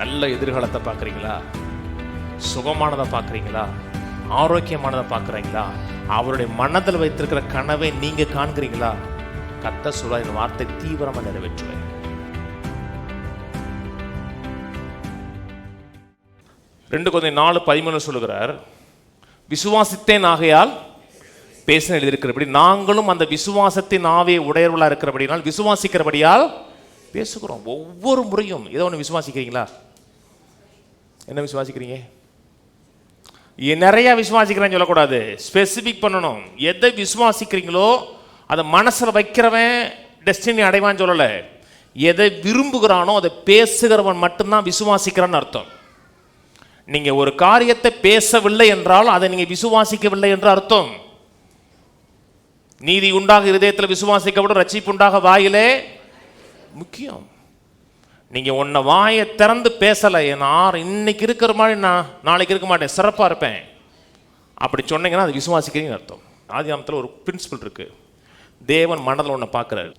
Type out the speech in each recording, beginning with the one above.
நல்ல எதிர்காலத்தை பார்க்குறீங்களா? சுகமானதை பார்க்குறீங்களா? ஆரோக்கியமானதை பார்க்குறீங்களா? அவருடைய மனதில் வைத்திருக்கிற கனவை நீங்கள் காண்கிறீங்களா? கத்த சொல்ல இந்த வார்த்தை தீவிரமாக நிறைவேற்றுவேன். ரெண்டு கொஞ்சம் நாலு பதிமூணு சொல்லுகிறார் விசுவாசித்தேன் ஆகையால் பேசின எழுதியிருக்கிறபடி நாங்களும் அந்த விசுவாசத்தின் ஆவையை உடையவர்களாக இருக்கிறபடினால் விசுவாசிக்கிறபடியால் பேசுகிறோம். ஒவ்வொரு முறையும் ஏதோ ஒன்று விசுவாசிக்கிறீங்களா? என்ன விசுவாசிக்கிறீங்க? நிறையா நிறைய விசுவாசிக்கிறேன்னு சொல்லக்கூடாது. ஸ்பெசிஃபிக் பண்ணணும். எதை விசுவாசிக்கிறீங்களோ அதை மனசில் வைக்கிறவன் டெஸ்டினி அடைவான்னு சொல்லலை. எதை விரும்புகிறானோ அதை பேசுகிறவன் மட்டும்தான் விசுவாசிக்கிறான்னு அர்த்தம். நீங்கள் ஒரு காரியத்தை பேசவில்லை என்றால் அதை நீங்கள் விசுவாசிக்கவில்லை என்று அர்த்தம். நீதி உண்டாக இருதயத்தில் விசுவாசிக்கப்படும் ரட்சிப்பு உண்டாக வாயிலே முக்கியம். நீங்கள் உன்னை வாயை திறந்து பேசலை. நான் இன்னைக்கு இருக்கிற மாதிரி நான் நாளைக்கு இருக்க மாட்டேன். சிறப்பாக இருப்பேன். அப்படி சொன்னீங்கன்னா அது விசுவாசிக்கிறீங்கன்னு அர்த்தம். ஆதியாமத்தில் ஒரு பிரின்சிபல் இருக்குது தேவன் மனதில் ஒன்று பார்க்குறாரு.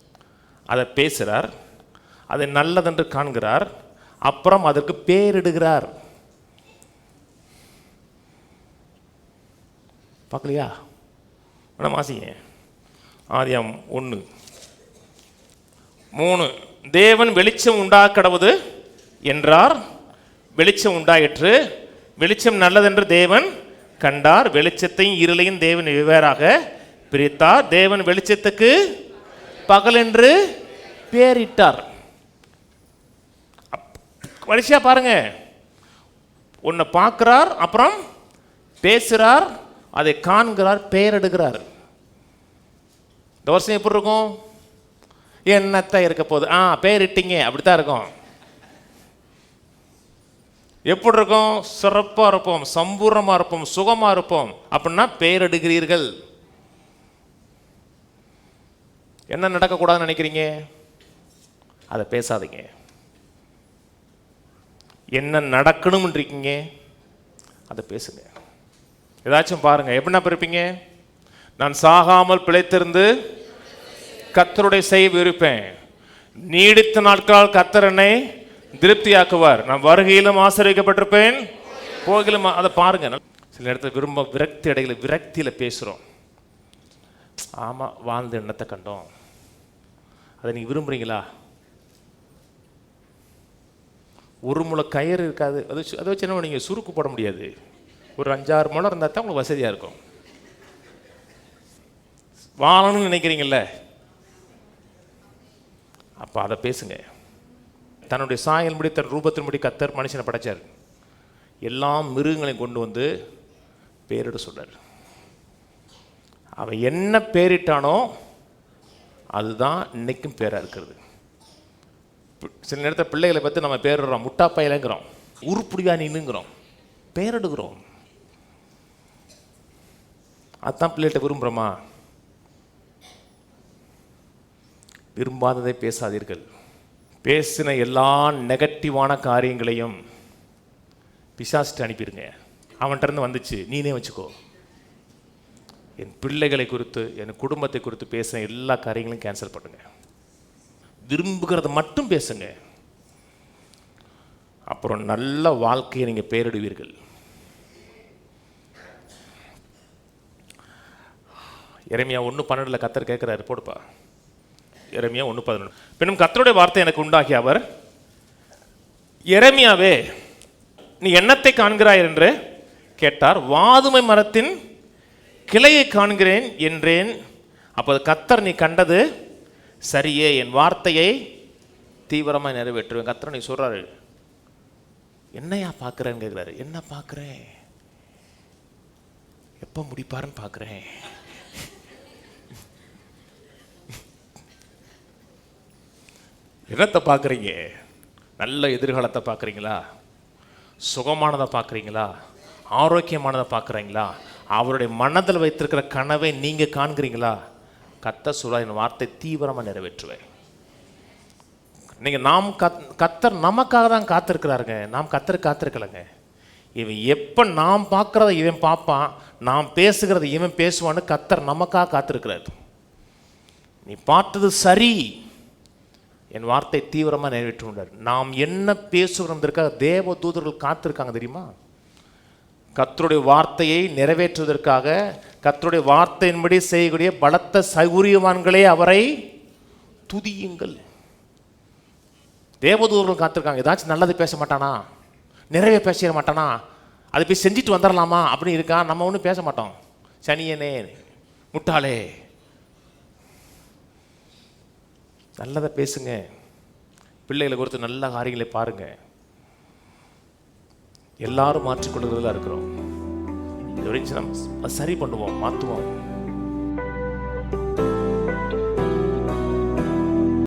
அதை பேசுகிறார் அதை நல்லதென்று காண்கிறார். அப்புறம் அதற்கு பேரிடுகிறார். பார்க்கலையா? என்ன வாசிங்க. ஆதியாம் ஒன்று மூணு. தேவன் வெளிச்சம் உண்டாக்கடவுது என்றார். வெளிச்சம் உண்டாயிற்று. வெளிச்சம் நல்லதென்று தேவன் கண்டார். வெளிச்சத்தையும் இருளையும் தேவன் வெவ்வேறாக பிரித்தார். தேவன் வெளிச்சத்துக்கு பகல் என்று பேரிட்டார். வரிசையா பாருங்க. உன்னை பார்க்கிறார் அப்புறம் பேசுகிறார் அதை காண்கிறார் பெயரிடுகிறார். இந்த வருஷம் எப்படி இருக்கும்? என்னத்தான் இருக்க போகுது? ஆ பேரிட்டீங்க. அப்படித்தான் இருக்கும். எப்படி இருக்கும்? சிறப்பாக இருப்போம் சம்பூர்ணமாக இருப்போம் சுகமாக இருப்போம். அப்படின்னா பெயரிடுகிறீர்கள் என்ன நடக்கக்கூடாதுன்னு நினைக்கிறீங்க? அதை பேசாதீங்க. என்ன நடக்கணும்னு இருக்கீங்க அதை பேசுங்க. ஏதாச்சும் பாருங்கள் எப்படின்னா இருப்பீங்க நான் சாகாமல் பிழைத்திருந்து கத்தருடைய செய்வு இருப்பேன் நீடித்த நாட்களால் கத்தர் என்னை திருப்தியாக்குவார். நான் வருகையிலும் ஆசிரியக்கப்பட்டிருப்பேன் போகிலும் அதை பாருங்க. சில இடத்துல விரும்ப விரக்தி இடையில விரக்தியில் பேசுறோம். ஆமா வாழ்ந்த எண்ணத்தை கண்டோம். அதை நீங்கள் விரும்புறீங்களா? ஒரு முளை கயிறு இருக்காது. அதை வச்சு- அதை வச்சு என்ன நீங்கள் சுருக்கு போட முடியாது. ஒரு அஞ்சாறு முளை இருந்தால் தான் உங்களுக்கு வசதியாக இருக்கும். வாழணும்னு நினைக்கிறீங்கல்ல? அப்போ அதை பேசுங்க. தன்னுடைய சாயல் முடி தன் ரூபத்தின்படி கத்தர் மனுஷனை படைச்சார். எல்லா மிருகங்களையும் கொண்டு வந்து பேரிட சொல்கிறார் அவன் என்ன பேரிட்டானோ அதுதான் இன்னைக்கும் பேராக இருக்கிறது. சில நேரத்தில் பிள்ளைகளை பற்றி நம்ம பேரிடுறோம். முட்டா பையலங்கிறோம். உருப்படியா நின்னுங்கிறோம். பேரிடுகிறோம். அதான் பிள்ளைகிட்ட விரும்புகிறோமா விரும்பாததை பேசாதீர்கள். பேசின எல்லா நெகட்டிவான காரியங்களையும் பிசாஸ்ட்டு அனுப்பிடுங்க. அவன்கிட்டருந்து வந்துச்சு நீனே வச்சுக்கோ. என் பிள்ளைகளை குறித்து என் குடும்பத்தை குறித்து பேசின எல்லா காரியங்களையும் கேன்சல் பண்ணுங்க. விரும்புகிறத மட்டும் பேசுங்க. அப்புறம் நல்ல வாழ்க்கையை நீங்கள் பேரிடுவீர்கள். இறைமையா ஒன்று பன்னெண்டில் கத்தர் கேட்குறாரு போடுப்பா. எரேமியா ஒன்று பதினொன்று பின்னும் கத்தருடைய வார்த்தை எனக்கு உண்டாகிய அவர் எரேமியாவே நீ என்னத்தை காண்கிறாய் என்று கேட்டார். வாதுமை மரத்தின் கிளையை காண்கிறேன் என்றேன். அப்போது கத்தர் நீ கண்டது சரியே. என் வார்த்தையை தீவிரமாக நிறைவேற்றுவேன். கத்தர் நீ சொல்கிறாரு என்னையா பார்க்குறேன்னு கேட்குறாரு. என்ன பார்க்குறேன்? எப்போ முடிப்பாருன்னு பார்க்குறேன். என்னத்தை பார்க்குறீங்க. நல்ல எதிர்காலத்தை பார்க்குறீங்களா? சுகமானதை பார்க்குறீங்களா? ஆரோக்கியமானதை பார்க்குறீங்களா? அவருடைய மனதில் வைத்திருக்கிற கனவை நீங்கள் காண்கிறீங்களா? கத்த சொல்ல என் வார்த்தை தீவிரமாக நிறைவேற்றுவேன் நீங்கள் நாம் கத் கத்தர் நமக்காக தான் காத்திருக்கிறாருங்க. நாம் கத்தர் காத்திருக்கலைங்க. இவன் எப்போ நாம் பார்க்குறத இவன் பார்ப்பான். நாம் பேசுகிறத இவன் பேசுவான்னு கத்தர் நமக்காக காத்திருக்கிறார். நீ பார்த்தது சரி. என் வார்த்தை தீவிரமாக நிறைவேற்றுகிறார் நாம் என்ன பேசுகிறதற்காக தேவ தூதர்கள் காத்திருக்காங்க தெரியுமா? கத்தருடைய வார்த்தையை நிறைவேற்றுவதற்காக கத்தருடைய வார்த்தையின்படி செய்யக்கூடிய பலத்த சௌரியவான்களே அவரை துதியுங்கள். தேவதூதர்கள் காத்திருக்காங்க. ஏதாச்சும் நல்லது பேச மாட்டானா? நிறைய பேசிட மாட்டானா? அதை போய் செஞ்சுட்டு வந்துடலாமா அப்படின்னு இருக்கா? நம்ம ஒன்றும் பேச மாட்டோம். சனியனே முட்டாளே நல்லதை பேசுங்க. பிள்ளைகளை குறித்து நல்ல காரியங்களை பாருங்க. எல்லாரும் மாற்றிக்கொள்கிறதுல இருக்கிறோம். இது வரைக்கும் நம்ம சரி பண்ணுவோம் மாற்றுவோம்